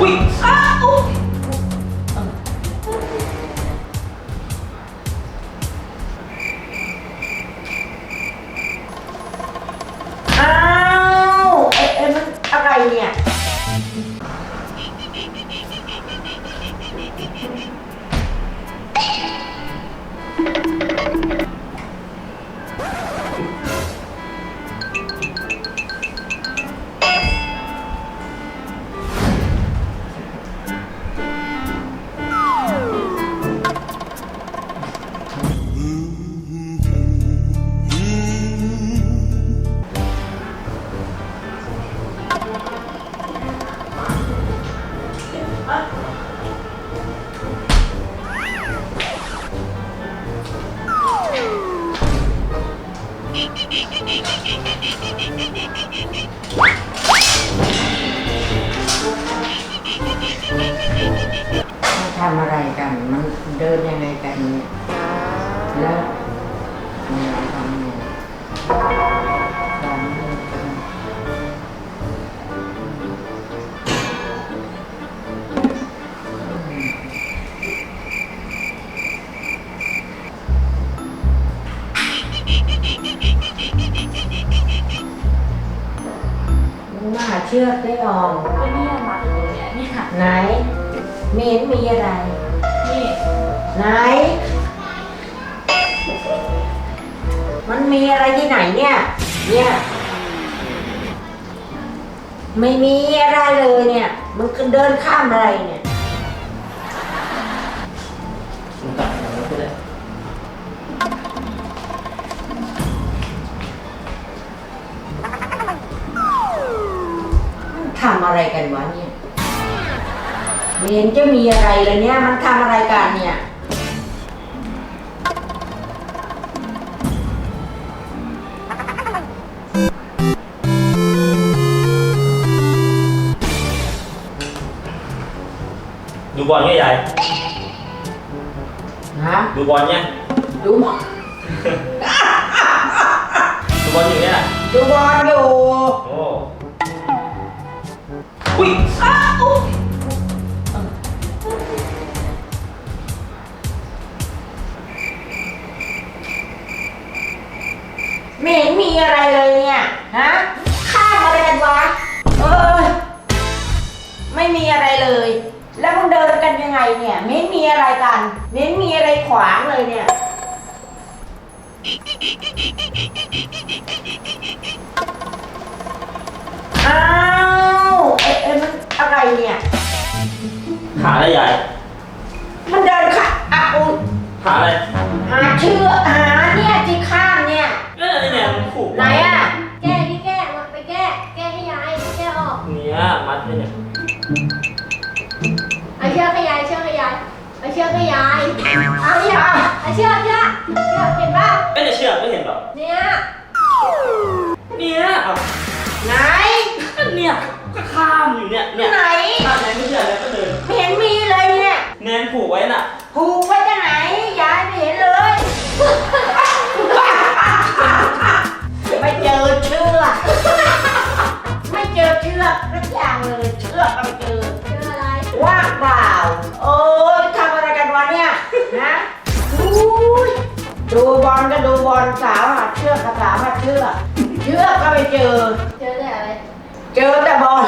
อุ้ยอ้ มันทำอะไรกัน มันเดินยังไงกันเนี่ยแล้ว ชือกได้ออมก็เนี่ยมาถึงตรงเนี้ยเนี่ยไหนไม่เห็นมีอะไร นี่ไหน มันมีอะไรที่ไหนเนี่ย เนี่ย ไม่มีอะไรเลยเนี่ย มันก็เดินข้ามอะไรเนี่ย ทำอะไรกันวะเนี่ยไม่เห็นจะมีอะไรเลยเนี่ย มันทำอะไรกันเนี่ยดูบอลเนี่ยยายฮะดูบอลเนี่ยดูบอลดูบอลอยู่เนี่ยดูบอลอยู่โอ้อุ้ย ไม่เห็นมีอะไรเลยเนี่ยฮะข้ามอะไรกันวะเออไม่มีอะไรเลย แล้วมึงเดินกันยังไงเนี่ย ไม่เห็นมีอะไรกันไม่เห็นมีอะไรขวางเลยเนี่ย อ้าวเอ๊ะเอ๊ะมันอะไรเนี่ยหาอะไรยายมันเดินค่ะอะอุยหาอะไรหาเชือกหา นี่ยมัดไว้เนี่ยเอาเชือกให้ยายเชือกให้ยายเอาเชือกให้ยายเอาเชือกเอาเชือกเชือกเชือกเห็นป่ะไม่ได้เชื่อไม่เห็นหรอกเนี่ยเนี่ยเอาไหนเนี่ยก็ข้ามอยู่เนี่ยเนี่ยไหนข้ามไหนไม่เชื่อแล้วก็เดินไม่เห็นมีเลยเนี่ยแนนผูกไว้น่ะ กสักอย่างเลยเชือกก็ไม่เจอเชือกอะไรว่างเปล่า โอ้ยทำอะไรกันวะเนี่ยนะอุ้ยดูบอลก็ดูบอลสาวหาเชือกกับสาวหาเชือกเชือกก็ไม่เจอ เจอแต่อะไร เจอแต่บอล